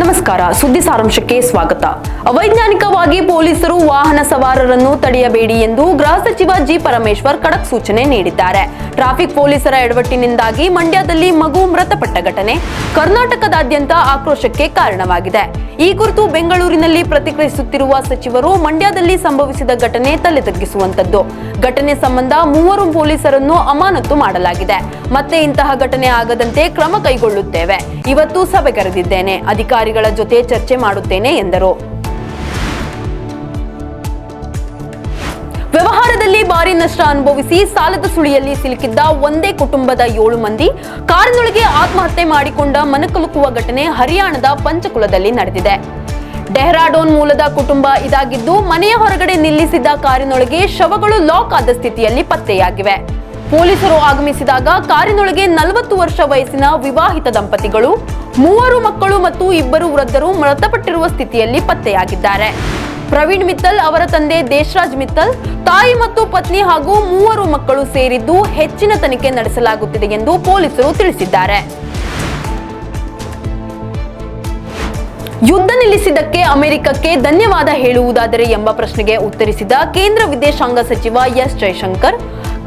ನಮಸ್ಕಾರ, ಸುದ್ದಿ ಸಾರಾಂಶಕ್ಕೆ ಸ್ವಾಗತ. ಅವೈಜ್ಞಾನಿಕವಾಗಿ ಪೊಲೀಸರು ವಾಹನ ಸವಾರರನ್ನು ತಡೆಯಬೇಡಿ ಎಂದು ಗೃಹ ಸಚಿವ ಜಿ ಪರಮೇಶ್ವರ್ ಖಡಕ್ ಸೂಚನೆ ನೀಡಿದ್ದಾರೆ. ಟ್ರಾಫಿಕ್ ಪೊಲೀಸರ ಎಡವಟ್ಟಿನಿಂದಾಗಿ ಮಂಡ್ಯದಲ್ಲಿ ಮಗು ಮೃತಪಟ್ಟ ಘಟನೆ ಕರ್ನಾಟಕದಾದ್ಯಂತ ಆಕ್ರೋಶಕ್ಕೆ ಕಾರಣವಾಗಿದೆ. ಈ ಕುರಿತು ಬೆಂಗಳೂರಿನಲ್ಲಿ ಪ್ರತಿಕ್ರಿಯಿಸುತ್ತಿರುವ ಸಚಿವರು, ಮಂಡ್ಯದಲ್ಲಿ ಸಂಭವಿಸಿದ ಘಟನೆ ತಲೆ ತಗ್ಗಿಸುವಂತದ್ದು ಘಟನೆ ಸಂಬಂಧ ಮೂವರು ಪೊಲೀಸರನ್ನು ಅಮಾನತು ಮಾಡಲಾಗಿದೆ. ಮತ್ತೆ ಇಂತಹ ಘಟನೆ ಆಗದಂತೆ ಕ್ರಮ ಕೈಗೊಳ್ಳುತ್ತೇವೆ. ಇವತ್ತು ಸಭೆ ಕರೆದಿದ್ದೇನೆ. ಅಧಿಕಾರಿಗಳ ಜೊತೆ ಚರ್ಚೆ ಮಾಡುತ್ತೇನೆ ಎಂದರು. ವ್ಯವಹಾರದಲ್ಲಿ ಭಾರಿ ನಷ್ಟ ಅನುಭವಿಸಿ ಸಾಲದ ಸುಳಿಯಲ್ಲಿ ಸಿಲುಕಿದ್ದ ಒಂದೇ ಕುಟುಂಬದ ಏಳು ಮಂದಿ, ಕಾರಿನೊಳಗೆ ಆತ್ಮಹತ್ಯೆ ಮಾಡಿಕೊಂಡ ಮನಕಲುಕುವ ಘಟನೆ ಹರಿಯಾಣದ ಪಂಚಕುಲದಲ್ಲಿ ನಡೆದಿದೆ. ಡೆಹ್ರಾಡೋನ್ ಮೂಲದ ಕುಟುಂಬ ಇದಾಗಿದ್ದು, ಮನೆಯ ಹೊರಗಡೆ ನಿಲ್ಲಿಸಿದ್ದ ಕಾರಿನೊಳಗೆ ಶವಗಳು ಲಾಕ್ ಆದ ಸ್ಥಿತಿಯಲ್ಲಿ ಪತ್ತೆಯಾಗಿವೆ. ಪೊಲೀಸರು ಆಗಮಿಸಿದಾಗ ಕಾರಿನೊಳಗೆ ನಲವತ್ತು ವರ್ಷ ವಯಸ್ಸಿನ ವಿವಾಹಿತ ದಂಪತಿಗಳು ಮೂವರು ಮಕ್ಕಳು ಮತ್ತು ಇಬ್ಬರು ವೃದ್ಧರು ಮೃತಪಟ್ಟಿರುವ ಸ್ಥಿತಿಯಲ್ಲಿ ಪತ್ತೆಯಾಗಿದ್ದಾರೆ. ಪ್ರವೀಣ್ ಮಿತ್ತಲ್ ಅವರ ತಂದೆ ದೇಶರಾಜ್ ಮಿತ್ತಲ್, ತಾಯಿ ಮತ್ತು ಪತ್ನಿ ಹಾಗೂ ಮೂವರು ಮಕ್ಕಳು ಸೇರಿದ್ದು ಹೆಚ್ಚಿನ ತನಿಖೆ ನಡೆಸಲಾಗುತ್ತಿದೆ ಎಂದು ಪೊಲೀಸರು ತಿಳಿಸಿದ್ದಾರೆ. ಯುದ್ಧ ನಿಲ್ಲಿಸಿದ್ದಕ್ಕೆ ಅಮೆರಿಕಕ್ಕೆ ಧನ್ಯವಾದ ಹೇಳುವುದಾದರೆ ಎಂಬ ಪ್ರಶ್ನೆಗೆ ಉತ್ತರಿಸಿದ ಕೇಂದ್ರ ವಿದೇಶಾಂಗ ಸಚಿವ ಎಸ್ ಜೈಶಂಕರ್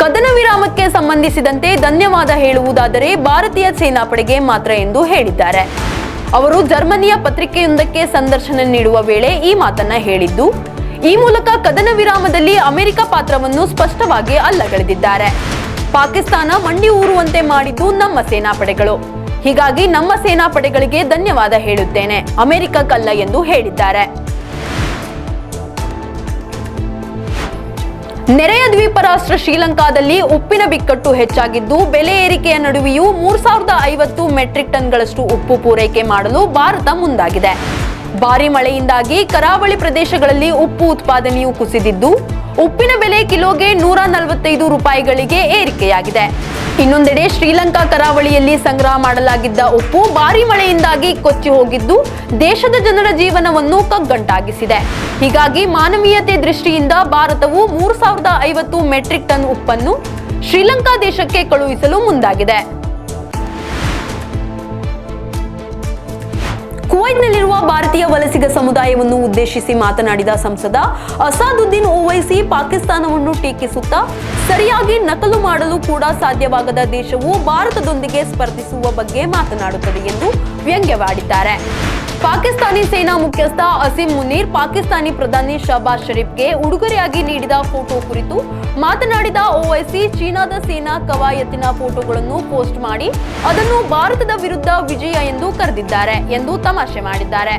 ಕದನ ವಿರಾಮಕ್ಕೆ ಸಂಬಂಧಿಸಿದಂತೆ ಧನ್ಯವಾದ ಹೇಳುವುದಾದರೆ ಭಾರತೀಯ ಸೇನಾಪಡೆಗೆ ಮಾತ್ರ ಎಂದು ಹೇಳಿದ್ದಾರೆ. ಅವರು ಜರ್ಮನಿಯ ಪತ್ರಿಕೆಯೊಂದಕ್ಕೆ ಸಂದರ್ಶನ ನೀಡುವ ವೇಳೆ ಈ ಮಾತನ್ನ ಹೇಳಿದ್ದು, ಈ ಮೂಲಕ ಕದನ ವಿರಾಮದಲ್ಲಿ ಅಮೆರಿಕ ಪಾತ್ರವನ್ನು ಸ್ಪಷ್ಟವಾಗಿ ಅಲ್ಲಗಳೆದಿದ್ದಾರೆ. ಪಾಕಿಸ್ತಾನ ಮಂಡಿ ಊರುವಂತೆ ಮಾಡಿದ್ದು ನಮ್ಮ ಸೇನಾಪಡೆಗಳು. ಹೀಗಾಗಿ ನಮ್ಮ ಸೇನಾಪಡೆಗಳಿಗೆ ಧನ್ಯವಾದ ಹೇಳುತ್ತೇನೆ. ಅಮೆರಿಕಕ್ಕಲ್ಲ ಎಂದು ಹೇಳಿದ್ದಾರೆ. ನೆರೆಯ ದ್ವೀಪ ರಾಷ್ಟ್ರ ಶ್ರೀಲಂಕಾದಲ್ಲಿ ಉಪ್ಪಿನ ಬಿಕ್ಕಟ್ಟು ಹೆಚ್ಚಾಗಿದ್ದು, ಬೆಲೆ ಏರಿಕೆಯ ನಡುವೆಯೂ ಮೂರ್ ಸಾವಿರದ ಐವತ್ತು ಮೆಟ್ರಿಕ್ ಟನ್ಗಳಷ್ಟು ಉಪ್ಪು ಪೂರೈಕೆ ಮಾಡಲು ಭಾರತ ಮುಂದಾಗಿದೆ. ಭಾರಿ ಮಳೆಯಿಂದಾಗಿ ಕರಾವಳಿ ಪ್ರದೇಶಗಳಲ್ಲಿ ಉಪ್ಪು ಉತ್ಪಾದನೆಯು ಕುಸಿದಿದ್ದು ಉಪ್ಪಿನ ಬೆಲೆ ಕಿಲೋಗೆ ನೂರ ನಲವತ್ತೈದು ರೂಪಾಯಿಗಳಿಗೆ ಏರಿಕೆಯಾಗಿದೆ. ಇನ್ನೊಂದೆಡೆ ಶ್ರೀಲಂಕಾ ಕರಾವಳಿಯಲ್ಲಿ ಸಂಗ್ರಹ ಮಾಡಲಾಗಿದ್ದ ಉಪ್ಪು ಭಾರಿ ಮಳೆಯಿಂದಾಗಿ ಕೊಚ್ಚಿ ಹೋಗಿದ್ದು ದೇಶದ ಜನರ ಜೀವನವನ್ನು ಕಗ್ಗಂಟಾಗಿಸಿದೆ. ಹೀಗಾಗಿ ಮಾನವೀಯತೆ ದೃಷ್ಟಿಯಿಂದ ಭಾರತವು ಮೂರು ಸಾವಿರದ ಐವತ್ತು ಮೆಟ್ರಿಕ್ ಟನ್ ಉಪ್ಪನ್ನು ಶ್ರೀಲಂಕಾ ದೇಶಕ್ಕೆ ಕಳುಹಿಸಲು ಮುಂದಾಗಿದೆ. ಕುವೈಟ್ನಲ್ಲಿರುವ ಭಾರತೀಯ ವಲಸಿಗ ಸಮುದಾಯವನ್ನು ಉದ್ದೇಶಿಸಿ ಮಾತನಾಡಿದ ಸಂಸದ, ಅಸಾದುದ್ದೀನ್ ಓವೈಸಿ ಪಾಕಿಸ್ತಾನವನ್ನು ಟೀಕಿಸುತ್ತಾ, ಸರಿಯಾಗಿ ನಕಲು ಮಾಡಲು ಕೂಡ ಸಾಧ್ಯವಾಗದ ದೇಶವು ಭಾರತದೊಂದಿಗೆ ಸ್ಪರ್ಧಿಸುವ ಬಗ್ಗೆ ಮಾತನಾಡುತ್ತದೆ ಎಂದು ವ್ಯಂಗ್ಯವಾಡಿದ್ದಾರೆ. ಪಾಕಿಸ್ತಾನಿ ಸೇನಾ ಮುಖ್ಯಸ್ಥ ಅಸೀಂ ಮುನೀರ್ ಪಾಕಿಸ್ತಾನಿ ಪ್ರಧಾನಿ ಶಹಬಾಜ್ ಶರೀಫ್ಗೆ ಉಡುಗೊರೆಯಾಗಿ ನೀಡಿದ ಫೋಟೋ ಕುರಿತು ಮಾತನಾಡಿದ ಓವೈಸಿ, ಚೀನಾದ ಸೇನಾ ಕವಾಯತ್ತಿನ ಫೋಟೋಗಳನ್ನು ಪೋಸ್ಟ್ ಮಾಡಿ ಅದನ್ನು ಭಾರತದ ವಿರುದ್ಧ ವಿಜಯ ಎಂದು ಕರೆದಿದ್ದಾರೆ ಎಂದು ತಮಾಷೆ ಮಾಡಿದ್ದಾರೆ.